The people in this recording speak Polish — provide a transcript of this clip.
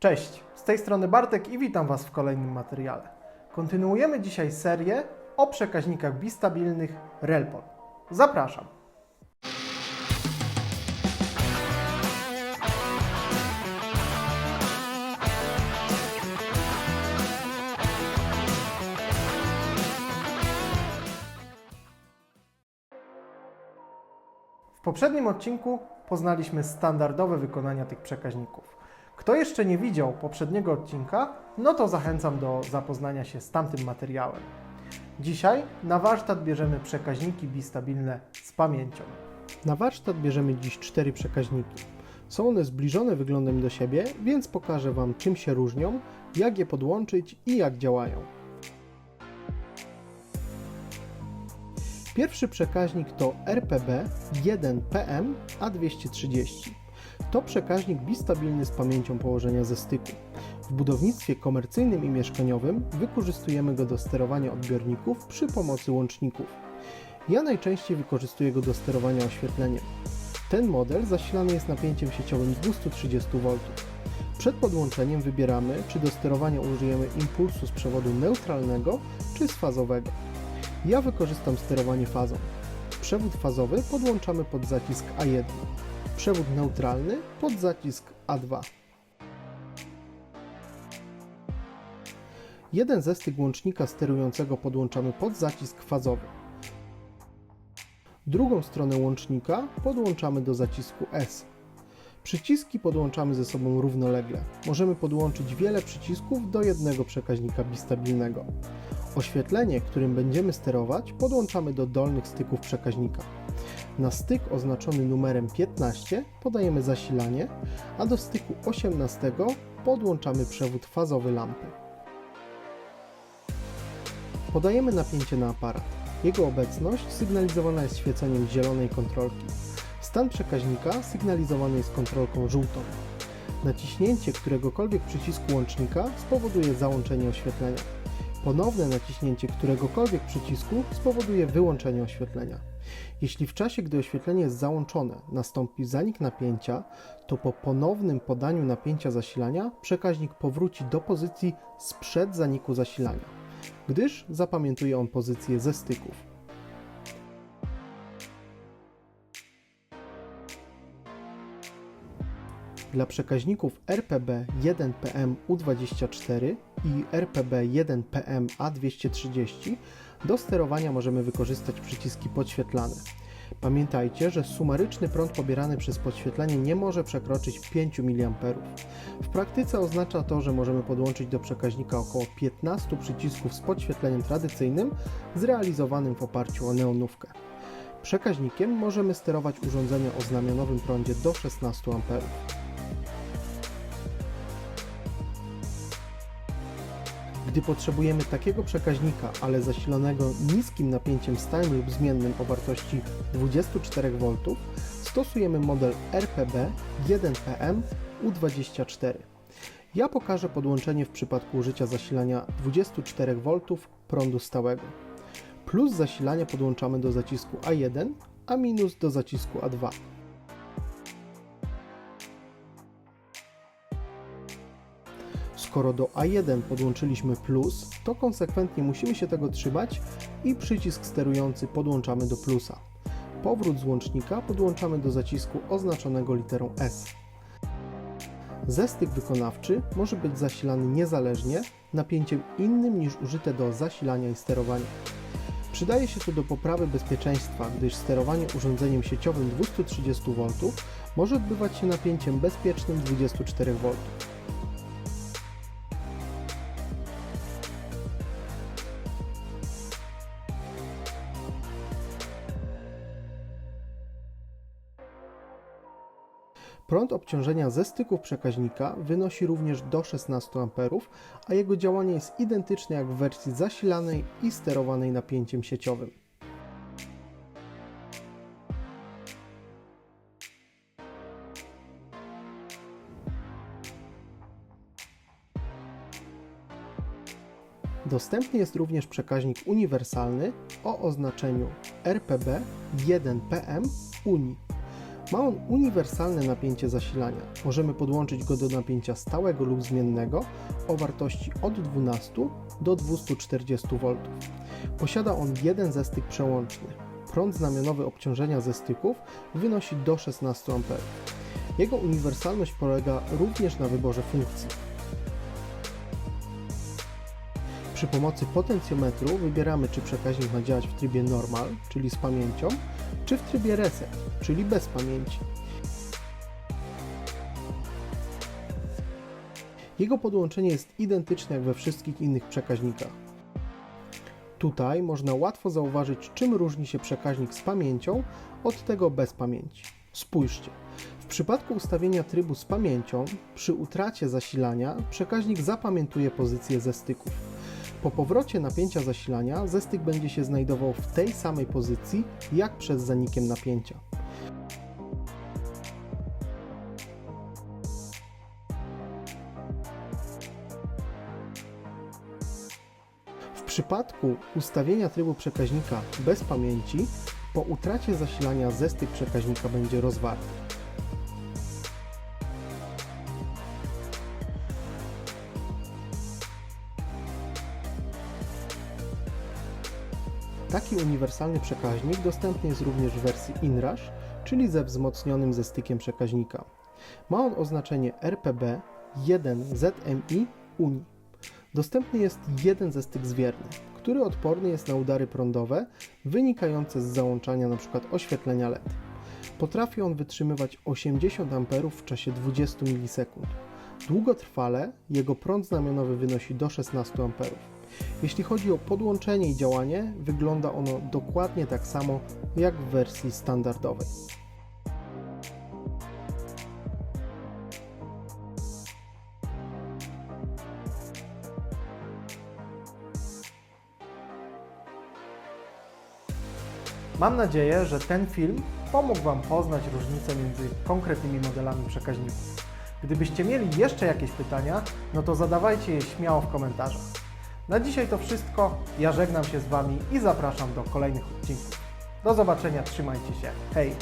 Cześć, z tej strony Bartek i witam Was w kolejnym materiale. Kontynuujemy dzisiaj serię o przekaźnikach bistabilnych Relpol. Zapraszam. W poprzednim odcinku poznaliśmy standardowe wykonania tych przekaźników. Kto jeszcze nie widział poprzedniego odcinka, no to zachęcam do zapoznania się z tamtym materiałem. Dzisiaj na warsztat bierzemy przekaźniki bistabilne z pamięcią. Na warsztat bierzemy dziś cztery przekaźniki. Są one zbliżone wyglądem do siebie, więc pokażę Wam czym się różnią, jak je podłączyć i jak działają. Pierwszy przekaźnik to RPB 1PM A230. To przekaźnik bistabilny z pamięcią położenia ze styku. W budownictwie komercyjnym i mieszkaniowym wykorzystujemy go do sterowania odbiorników przy pomocy łączników. Ja najczęściej wykorzystuję go do sterowania oświetleniem. Ten model zasilany jest napięciem sieciowym 230 V. Przed podłączeniem wybieramy, czy do sterowania użyjemy impulsu z przewodu neutralnego czy z fazowego. Ja wykorzystam sterowanie fazą. Przewód fazowy podłączamy pod zacisk A1, przewód neutralny pod zacisk A2. Jeden zestyk łącznika sterującego podłączamy pod zacisk fazowy. Drugą stronę łącznika podłączamy do zacisku S. Przyciski podłączamy ze sobą równolegle. Możemy podłączyć wiele przycisków do jednego przekaźnika bistabilnego. Oświetlenie, którym będziemy sterować, podłączamy do dolnych styków przekaźnika. Na styk oznaczony numerem 15 podajemy zasilanie, a do styku 18 podłączamy przewód fazowy lampy. Podajemy napięcie na aparat. Jego obecność sygnalizowana jest świeceniem zielonej kontrolki. Stan przekaźnika sygnalizowany jest kontrolką żółtą. Naciśnięcie któregokolwiek przycisku łącznika spowoduje załączenie oświetlenia. Ponowne naciśnięcie któregokolwiek przycisku spowoduje wyłączenie oświetlenia. Jeśli w czasie, gdy oświetlenie jest załączone, nastąpi zanik napięcia, to po ponownym podaniu napięcia zasilania przekaźnik powróci do pozycji sprzed zaniku zasilania, gdyż zapamiętuje on pozycję ze styków. Dla przekaźników RPB 1PM U24 i RPB 1PM A230 do sterowania możemy wykorzystać przyciski podświetlane. Pamiętajcie, że sumaryczny prąd pobierany przez podświetlenie nie może przekroczyć 5 mA. W praktyce oznacza to, że możemy podłączyć do przekaźnika około 15 przycisków z podświetleniem tradycyjnym zrealizowanym w oparciu o neonówkę. Przekaźnikiem możemy sterować urządzenia o znamionowym prądzie do 16 A. Gdy potrzebujemy takiego przekaźnika, ale zasilonego niskim napięciem stałym lub zmiennym o wartości 24 V, stosujemy model RPB 1PM U24. Ja pokażę podłączenie w przypadku użycia zasilania 24 V prądu stałego. Plus zasilania podłączamy do zacisku A1, a minus do zacisku A2. Skoro do A1 podłączyliśmy plus, to konsekwentnie musimy się tego trzymać i przycisk sterujący podłączamy do plusa. Powrót z łącznika podłączamy do zacisku oznaczonego literą S. Zestyk wykonawczy może być zasilany niezależnie napięciem innym niż użyte do zasilania i sterowania. Przydaje się to do poprawy bezpieczeństwa, gdyż sterowanie urządzeniem sieciowym 230 V może odbywać się napięciem bezpiecznym 24 Prąd obciążenia ze styków przekaźnika wynosi również do 16 A, a jego działanie jest identyczne jak w wersji zasilanej i sterowanej napięciem sieciowym. Dostępny jest również przekaźnik uniwersalny o oznaczeniu RPB 1PM Uni. Ma on uniwersalne napięcie zasilania. Możemy podłączyć go do napięcia stałego lub zmiennego o wartości od 12 do 240 V. Posiada on jeden zestyk przełączny. Prąd znamionowy obciążenia ze styków wynosi do 16 A. Jego uniwersalność polega również na wyborze funkcji. Przy pomocy potencjometru wybieramy, czy przekaźnik ma działać w trybie normal, czyli z pamięcią, czy w trybie reset, czyli bez pamięci. Jego podłączenie jest identyczne jak we wszystkich innych przekaźnikach. Tutaj można łatwo zauważyć, czym różni się przekaźnik z pamięcią od tego bez pamięci. Spójrzcie. W przypadku ustawienia trybu z pamięcią, przy utracie zasilania, przekaźnik zapamiętuje pozycję ze styków. Po powrocie napięcia zasilania zestyk będzie się znajdował w tej samej pozycji jak przed zanikiem napięcia. W przypadku ustawienia trybu przekaźnika bez pamięci, po utracie zasilania zestyk przekaźnika będzie rozwarty. Taki uniwersalny przekaźnik dostępny jest również w wersji InRush, czyli ze wzmocnionym zestykiem przekaźnika. Ma on oznaczenie RPB 1ZMI Uni. Dostępny jest jeden zestyk zwierny, który odporny jest na udary prądowe wynikające z załączania np. oświetlenia LED. Potrafi on wytrzymywać 80 A w czasie 20 milisekund. Długotrwale jego prąd znamionowy wynosi do 16 A. Jeśli chodzi o podłączenie i działanie, wygląda ono dokładnie tak samo jak w wersji standardowej. Mam nadzieję, że ten film pomógł Wam poznać różnicę między konkretnymi modelami przekaźników. Gdybyście mieli jeszcze jakieś pytania, no to zadawajcie je śmiało w komentarzach. Na dzisiaj to wszystko. Ja żegnam się z Wami i zapraszam do kolejnych odcinków. Do zobaczenia, trzymajcie się. Hej!